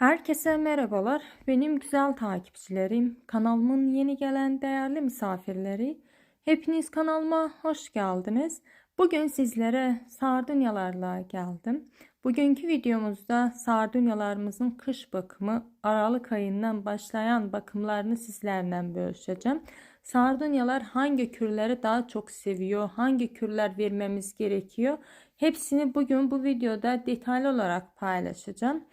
Herkese merhabalar. Benim güzel takipçilerim, kanalımın yeni gelen değerli misafirleri. Hepiniz kanalıma hoş geldiniz. Bugün sizlere sardunyalarla geldim. Bugünkü videomuzda sardunyalarımızın kış bakımı Aralık ayından başlayan bakımlarını sizlerle bölüşeceğim. Sardunyalar hangi kürleri daha çok seviyor, hangi kürler vermemiz gerekiyor? Hepsini bugün bu videoda detaylı olarak paylaşacağım.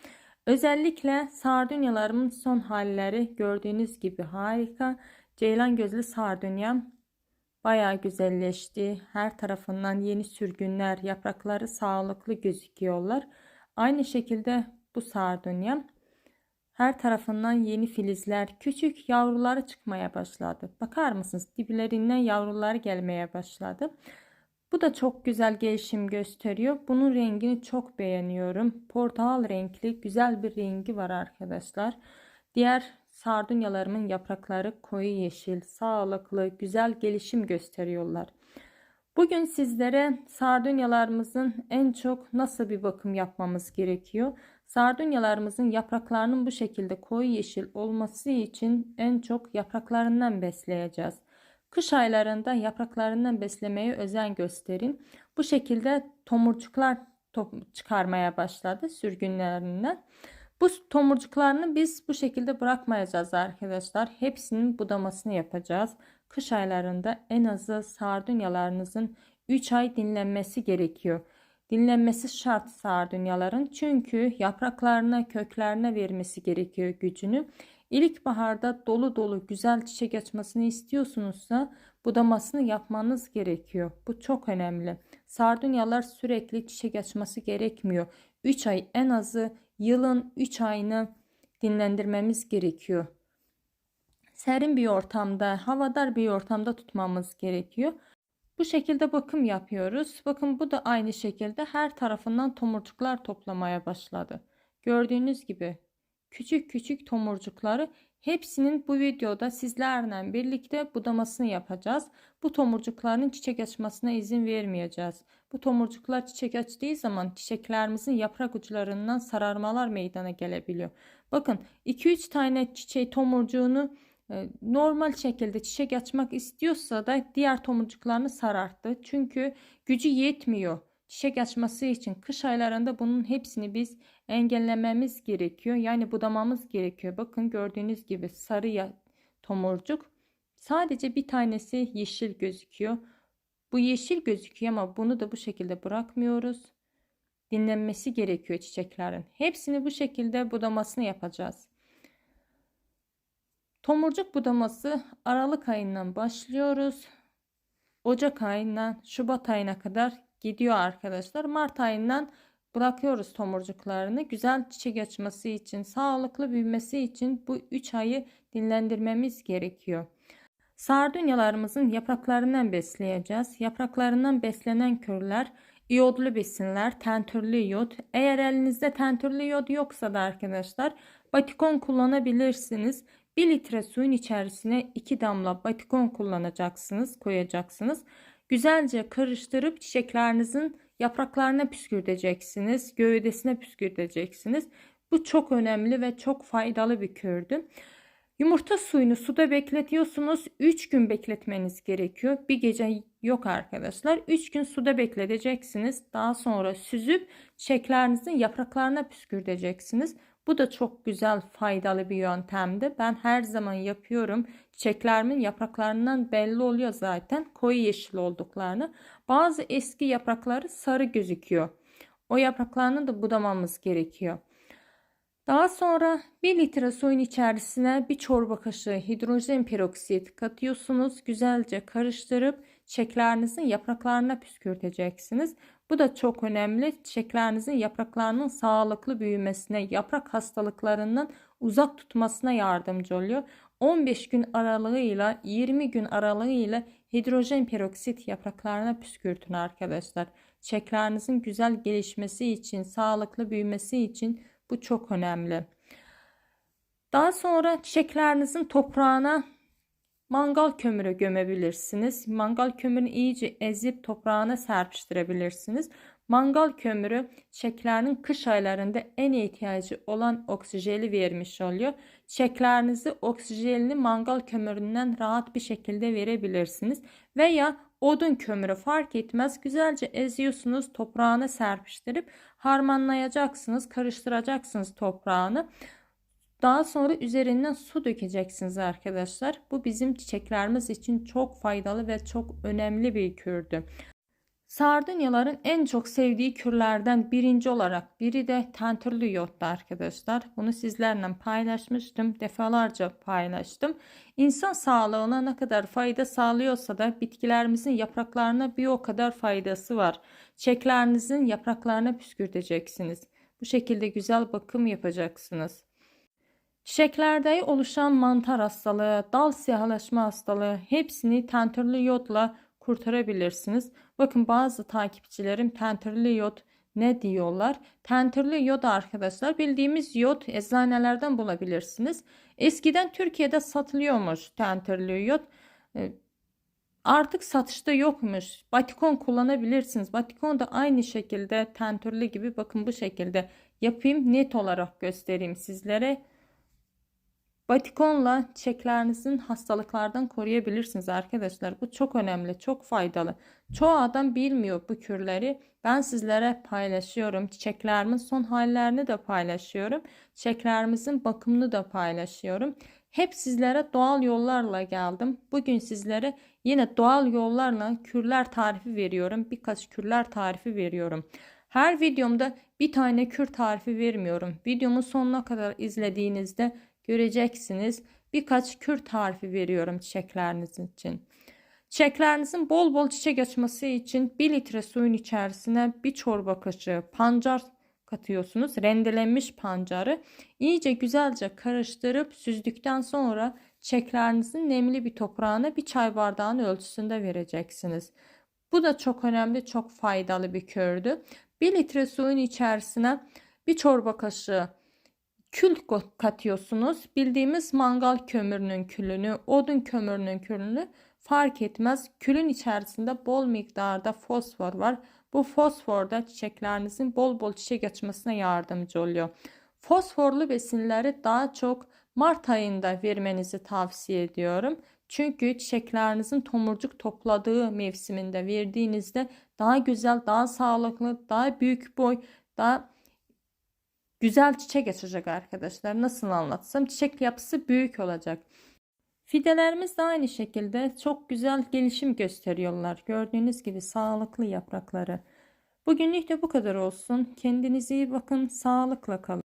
Özellikle sardunyalarımın son halleri gördüğünüz gibi harika. Ceylan gözlü sardunyam bayağı güzelleşti. Her tarafından yeni sürgünler, yaprakları sağlıklı gözüküyorlar. Aynı şekilde bu sardunyam her tarafından yeni filizler, küçük yavruları çıkmaya başladı. Bakar mısınız? Diplerinden yavrular gelmeye başladı. Bu da çok güzel gelişim gösteriyor. Bunun rengini çok beğeniyorum. Portakal renkli güzel bir rengi var arkadaşlar. Diğer sardunyalarımın yaprakları koyu yeşil, sağlıklı, güzel gelişim gösteriyorlar. Bugün sizlere sardunyalarımızın en çok nasıl bir bakım yapmamız gerekiyor? Sardunyalarımızın yapraklarının bu şekilde koyu yeşil olması için en çok yapraklarından besleyeceğiz. Kış aylarında yapraklarından beslemeye özen gösterin. Bu şekilde tomurcuklar çıkarmaya başladı sürgünlerinden. Bu tomurcuklarını biz bu şekilde bırakmayacağız arkadaşlar. Hepsinin budamasını yapacağız. Kış aylarında en azı sardunyalarınızın 3 ay dinlenmesi gerekiyor. Dinlenmesi şart sardunyaların çünkü yapraklarına köklerine vermesi gerekiyor gücünü. İlkbaharda dolu dolu güzel çiçek açmasını istiyorsunuzsa budamasını yapmanız gerekiyor. Bu çok önemli. Sardunyalar sürekli çiçek açması gerekmiyor. 3 ay en azı yılın 3 ayını dinlendirmemiz gerekiyor. Serin bir ortamda, havadar bir ortamda tutmamız gerekiyor. Bu şekilde bakım yapıyoruz. Bakın bu da aynı şekilde her tarafından tomurcuklar toplamaya başladı. Gördüğünüz gibi küçük küçük tomurcukları hepsinin bu videoda sizlerle birlikte budamasını yapacağız. Bu tomurcukların çiçek açmasına izin vermeyeceğiz. Bu tomurcuklar çiçek açtığı zaman çiçeklerimizin yaprak uçlarından sararmalar meydana gelebiliyor. Bakın 2-3 tane çiçeği tomurcuğunu e, normal şekilde çiçek açmak istiyorsa da diğer tomurcuklarını sararttı. Çünkü gücü yetmiyor çiçek açması için kış aylarında bunun hepsini biz engellememiz gerekiyor. Yani budamamız gerekiyor. Bakın gördüğünüz gibi sarı tomurcuk. Sadece bir tanesi yeşil gözüküyor. Bu yeşil gözüküyor ama bunu da bu şekilde bırakmıyoruz. Dinlenmesi gerekiyor çiçeklerin. Hepsini bu şekilde budamasını yapacağız. Tomurcuk budaması Aralık ayından başlıyoruz. Ocak ayından Şubat ayına kadar gidiyor arkadaşlar. Mart ayından bırakıyoruz tomurcuklarını. Güzel çiçek açması için, sağlıklı büyümesi için bu 3 ayı dinlendirmemiz gerekiyor. Sardunyalarımızın yapraklarından besleyeceğiz. Yapraklarından beslenen körler iyodlu besinler, tentürlü iyot. Eğer elinizde tentürlü iyot yoksa da arkadaşlar batikon kullanabilirsiniz. 1 litre suyun içerisine 2 damla batikon kullanacaksınız, koyacaksınız. Güzelce karıştırıp çiçeklerinizin yapraklarına püskürteceksiniz. Gövdesine püskürteceksiniz. Bu çok önemli ve çok faydalı bir kördü. Yumurta suyunu suda bekletiyorsunuz. 3 gün bekletmeniz gerekiyor. Bir gece yok arkadaşlar. 3 gün suda bekleteceksiniz. Daha sonra süzüp çiçeklerinizin yapraklarına püskürteceksiniz. Bu da çok güzel faydalı bir yöntemdi. Ben her zaman yapıyorum. Çiçeklerimin yapraklarından belli oluyor zaten koyu yeşil olduklarını. Bazı eski yaprakları sarı gözüküyor. O yapraklarını da budamamız gerekiyor. Daha sonra 1 litre suyun içerisine bir çorba kaşığı hidrojen peroksit katıyorsunuz. Güzelce karıştırıp çiçeklerinizin yapraklarına püskürteceksiniz. Bu da çok önemli. Çiçeklerinizin yapraklarının sağlıklı büyümesine, yaprak hastalıklarından uzak tutmasına yardımcı oluyor. 15 gün aralığıyla 20 gün aralığıyla hidrojen peroksit yapraklarına püskürtün arkadaşlar. Çiçeklerinizin güzel gelişmesi için, sağlıklı büyümesi için bu çok önemli. Daha sonra çiçeklerinizin toprağına Mangal kömürü gömebilirsiniz. Mangal kömürünü iyice ezip toprağına serpiştirebilirsiniz. Mangal kömürü çiçeklerin kış aylarında en ihtiyacı olan oksijeni vermiş oluyor. Çiçeklerinizi oksijenli mangal kömüründen rahat bir şekilde verebilirsiniz. Veya odun kömürü fark etmez. Güzelce eziyorsunuz, toprağına serpiştirip harmanlayacaksınız, karıştıracaksınız toprağını. Daha sonra üzerinden su dökeceksiniz arkadaşlar. Bu bizim çiçeklerimiz için çok faydalı ve çok önemli bir kürdü. Sardunyaların en çok sevdiği kürlerden birinci olarak biri de tentürlü yoğurttu arkadaşlar. Bunu sizlerle paylaşmıştım. Defalarca paylaştım. İnsan sağlığına ne kadar fayda sağlıyorsa da bitkilerimizin yapraklarına bir o kadar faydası var. Çiçeklerinizin yapraklarına püskürteceksiniz. Bu şekilde güzel bakım yapacaksınız. Çiçeklerde oluşan mantar hastalığı, dal siyahlaşma hastalığı hepsini tentürlü yodla kurtarabilirsiniz. Bakın bazı takipçilerim tentürlü yod ne diyorlar? Tentürlü yod arkadaşlar bildiğimiz yod eczanelerden bulabilirsiniz. Eskiden Türkiye'de satılıyormuş tentürlü yod. Ee, Artık satışta yokmuş. Batikon kullanabilirsiniz. Batikon da aynı şekilde tentürlü gibi bakın bu şekilde yapayım net olarak göstereyim sizlere. Batikonla çiçeklerinizin hastalıklardan koruyabilirsiniz arkadaşlar. Bu çok önemli, çok faydalı. Çoğu adam bilmiyor bu kürleri. Ben sizlere paylaşıyorum. Çiçeklerimin son hallerini de paylaşıyorum. Çiçeklerimizin bakımını da paylaşıyorum. Hep sizlere doğal yollarla geldim. Bugün sizlere yine doğal yollarla kürler tarifi veriyorum. Birkaç kürler tarifi veriyorum. Her videomda bir tane kür tarifi vermiyorum. Videomu sonuna kadar izlediğinizde göreceksiniz. Birkaç kür tarifi veriyorum çiçekleriniz için. Çiçeklerinizin bol bol çiçek açması için 1 litre suyun içerisine bir çorba kaşığı pancar katıyorsunuz. Rendelenmiş pancarı iyice güzelce karıştırıp süzdükten sonra çiçeklerinizin nemli bir toprağına bir çay bardağının ölçüsünde vereceksiniz. Bu da çok önemli, çok faydalı bir kördü. 1 litre suyun içerisine bir çorba kaşığı kül katıyorsunuz. Bildiğimiz mangal kömürünün külünü, odun kömürünün külünü fark etmez. Külün içerisinde bol miktarda fosfor var. Bu fosfor da çiçeklerinizin bol bol çiçek açmasına yardımcı oluyor. Fosforlu besinleri daha çok Mart ayında vermenizi tavsiye ediyorum. Çünkü çiçeklerinizin tomurcuk topladığı mevsiminde verdiğinizde daha güzel, daha sağlıklı, daha büyük boy, daha güzel çiçek açacak arkadaşlar. Nasıl anlatsam çiçek yapısı büyük olacak. Fidelerimiz de aynı şekilde çok güzel gelişim gösteriyorlar. Gördüğünüz gibi sağlıklı yaprakları. Bugünlük de bu kadar olsun. Kendinize iyi bakın. Sağlıkla kalın.